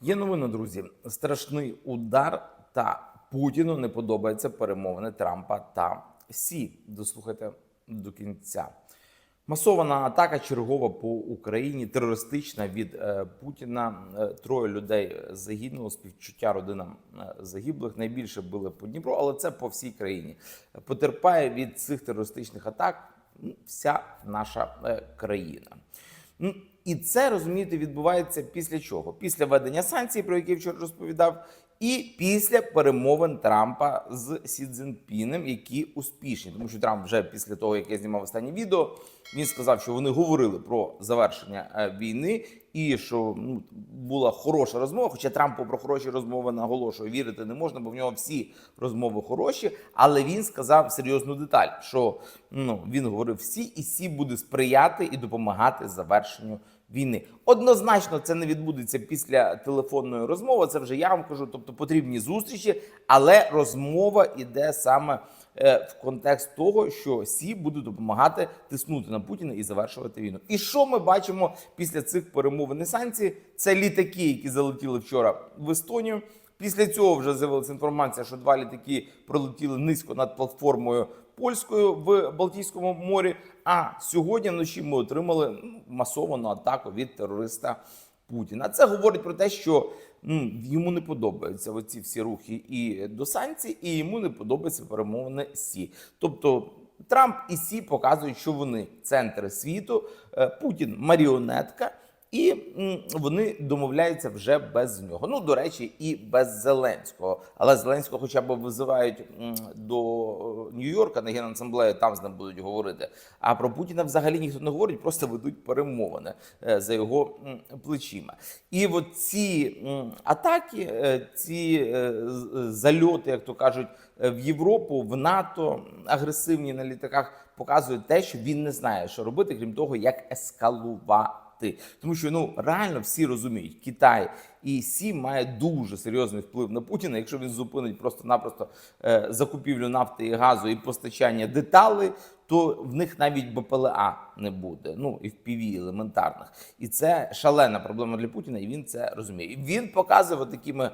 Є новина, друзі. Страшний удар та Путіну не подобаються перемовини Трампа та Сі. Дослухайте до кінця. Масована атака чергова по Україні, терористична від е, Путіна. Е, троє людей загинуло. Співчуття родинам е, загиблих. Найбільше били по Дніпру, але це по всій країні. Потерпає від цих терористичних атак вся наша е, країна. І це розумієте відбувається після чого? Після введення санкцій, про які вчора розповідав, і після перемовин Трампа з Сі Цзіньпінем, які успішні, тому що Трамп вже після того, як я знімав останнє відео, він сказав, що вони говорили про завершення е, війни, і що ну була хороша розмова. Хоча Трампу про хороші розмови наголошує, вірити не можна, бо в нього всі розмови хороші. Але він сказав серйозну деталь, що ну він говорив всі, і всі буде сприяти і допомагати завершенню війни. Однозначно, це не відбудеться після телефонної розмови. Це вже я вам кажу. Тобто потрібні зустрічі, але розмова іде саме е, в контекст того, що Сі буде допомагати тиснути на Путіна і завершувати війну. І що ми бачимо після цих перемовин і санкцій? Це літаки, які залетіли вчора в Естонію. Після цього вже з'явилася інформація, що два літаки пролетіли низько над платформою польською в Балтійському морі. А сьогодні вночі ми отримали ну, масовану атаку від терориста Путіна. Це говорить про те, що йому не подобаються оці всі рухи і до санкцій, і йому не подобаються перемовини Сі. Тобто Трамп і Сі показують, що вони центри світу, е, Путін маріонетка. І вони домовляються вже без нього. Ну до речі, і без Зеленського. Але Зеленського, хоча б визивають до е, Нью-Йорка на генасамблею, там з ним будуть говорити. А про Путіна взагалі ніхто не говорить, просто ведуть перемовини е, за його плечима. І от ці атаки, е, ці зальоти, як то кажуть, в Європу, в НАТО агресивні на літаках показують те, що він не знає, що робити, крім того, як ескалувати. Тому що ну реально всі розуміють, Китай і Сі має дуже серйозний вплив на Путіна. Якщо він зупинить просто-напросто е, закупівлю нафти і газу і постачання деталей, то в них навіть БПЛА не буде. Ну і в ПІВІ елементарних. І це шалена проблема для Путіна, і він це розуміє. І він показує такими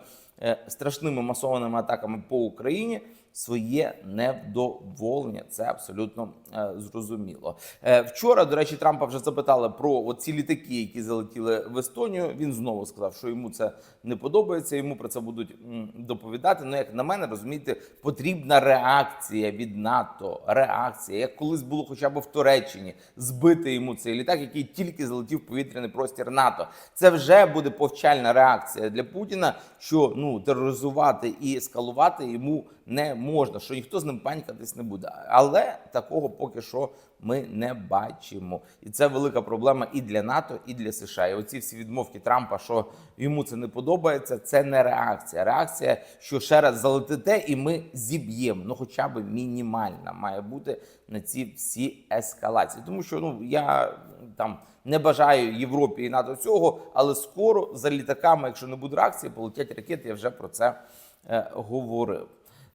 страшними масованими атаками по Україні своє невдоволення. Це абсолютно е, зрозуміло. Е, вчора, до речі, Трампа вже запитали про ці літаки, які залетіли в Естонію. Він знову сказав, що йому це не подобається. Йому про це будуть доповідати. Ну, як на мене, розумієте, потрібна реакція від НАТО. Реакція, як колись було хоча б в Туреччині, збити йому цей літак, який тільки залетів в повітряний простір НАТО. Це вже буде повчальна реакція для Путіна, що ну тероризувати і ескалувати йому не можна, що ніхто з ним панькатись не буде. Але такого поки що ми не бачимо. І це велика проблема і для НАТО, і для США. І оці всі відмовки Трампа, що йому це не подобається, це не реакція. Реакція, що ще раз залетите, і ми зіб'ємо. Ну, хоча б мінімальна має бути на ці всі ескалації. Тому що ну я там не бажаю Європі і НАТО цього, але скоро за літаками, якщо не буде реакції, полетять ракети. Я вже про це е, говорив.